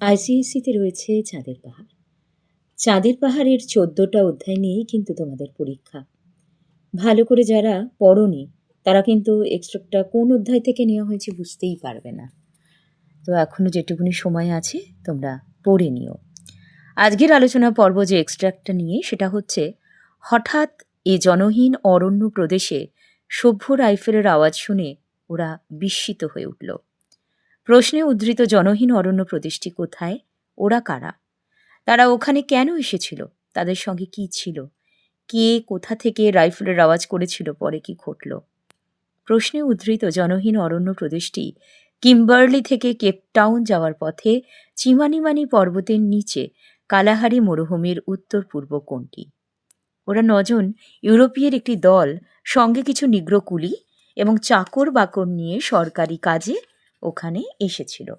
আইসিএসসিতে রয়েছে চাঁদের পাহাড়। চাঁদের পাহাড়ের চোদ্দোটা অধ্যায় নিয়েই কিন্তু তোমাদের পরীক্ষা। ভালো করে যারা পড়নি, তারা কিন্তু এক্সট্রাক্টটা কোন অধ্যায় থেকে নেওয়া হয়েছে বুঝতেই পারবে না। তো এখনও যেটুকুনি সময় আছে, তোমরা পড়ে নিও। আজকের আলোচনা পর্ব যে এক্সট্রাক্টটা নিয়ে, সেটা হচ্ছে, হঠাৎ এ জনহীন অরণ্য প্রদেশে সভ্য রাইফেলের আওয়াজ শুনে ওরা বিস্মিত হয়ে উঠল। প্রশ্নে উদ্ধৃত জনহীন অরণ্য প্রদেশটি কোথায়, ওরা কারা? তারা ওখানে কেন এসেছিল? তাদের সঙ্গে কি ছিল? কে কোথা থেকে রাইফেলের আওয়াজ করেছিল? পরে কি ঘটল? প্রশ্নে উদ্ধৃত জনহীন অরণ্য প্রদেশটি কিম্বার্লি থেকে কেপটাউন যাওয়ার পথে চিমানিমানি পর্বতের নিচে কালাহারি মরুভূমির উত্তর পূর্ব কোণটি। ওরা নজন ইউরোপীয়ের একটি দল সঙ্গে কিছু নিগ্রকুলি এবং চাকর বাকর নিয়ে সরকারি কাজে ওখানে এসেছিল।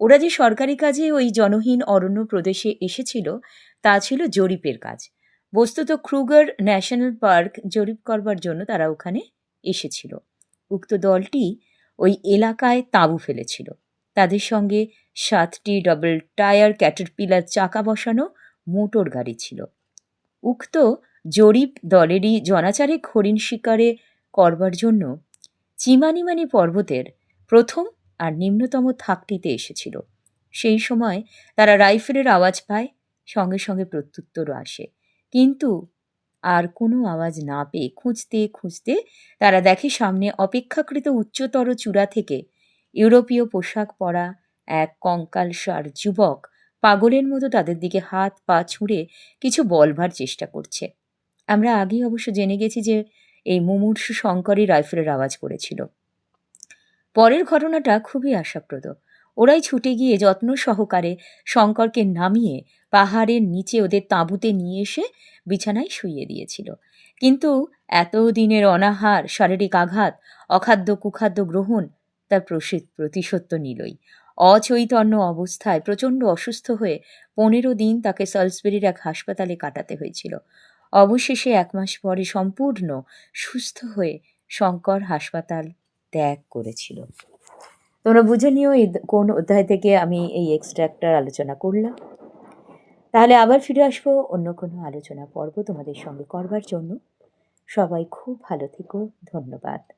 ওরা যে সরকারি কাজে ওই জনহীন অরণ্য প্রদেশে এসেছিল, তা ছিল জরিপের কাজ। বস্তুত ক্রুগার ন্যাশনাল পার্ক জরিপ করবার জন্য তারা ওখানে এসেছিল। উক্ত দলটি ওই এলাকায় তাঁবু ফেলেছিল। তাদের সঙ্গে সাতটি ডবল টায়ার ক্যাটারপিলার চাকা বসানো মোটর গাড়ি ছিল। উক্ত জরিপ দলেরই জনাচারেক হরিণ শিকারে করবার জন্য চিমানিমানি পর্বতের প্রথম আর নিম্নতম থাকটিতে এসেছিল। সেই সময় তারা রাইফেলের আওয়াজ পায়, সঙ্গে সঙ্গে প্রত্যুত্তরও আসে। কিন্তু আর কোনো আওয়াজ না পেয়ে খুঁজতে খুঁজতে তারা দেখে সামনে অপেক্ষাকৃত উচ্চতর চূড়া থেকে ইউরোপীয় পোশাক পরা এক কঙ্কালসার যুবক পাগলের মতো তাদের দিকে হাত পা ছুঁড়ে কিছু বলবার চেষ্টা করছে। আমরা আগেই অবশ্য জেনে গেছি যে এই মুমূর্ষু শঙ্করই রাইফেলের আওয়াজ করেছিল। পরের ঘটনাটা খুবই আশাপ্রদ। ওরাই ছুটে গিয়ে যত্ন সহকারে শঙ্করকে নামিয়ে পাহাড়ের নিচে ওদের তাঁবুতে নিয়ে এসে বিছানায় শুইয়ে দিয়েছিল। কিন্তু এত দিনের অনাহার, শারীরিক আঘাত, অখাদ্য কুখাদ্য গ্রহণ, তার প্রসিদ্ধ প্রতিশত্ব নিলই। অচৈতন্য অবস্থায় প্রচণ্ড অসুস্থ হয়ে পনেরো দিন তাকে সলসবেরির এক হাসপাতালে কাটাতে হয়েছিল। অবশেষে এক মাস পরে সম্পূর্ণ সুস্থ হয়ে শঙ্কর হাসপাতাল ত্যাগ করেছিল। তোমরা বুঝে নিও এই কোন অধ্যায় থেকে আমি এই এক্সট্রাক্টার আলোচনা করলাম। তাহলে আবার ফিরে আসব অন্য কোনো আলোচনা পর্ব তোমাদের সঙ্গে করবার জন্য। সবাই খুব ভালো থেকো, ধন্যবাদ।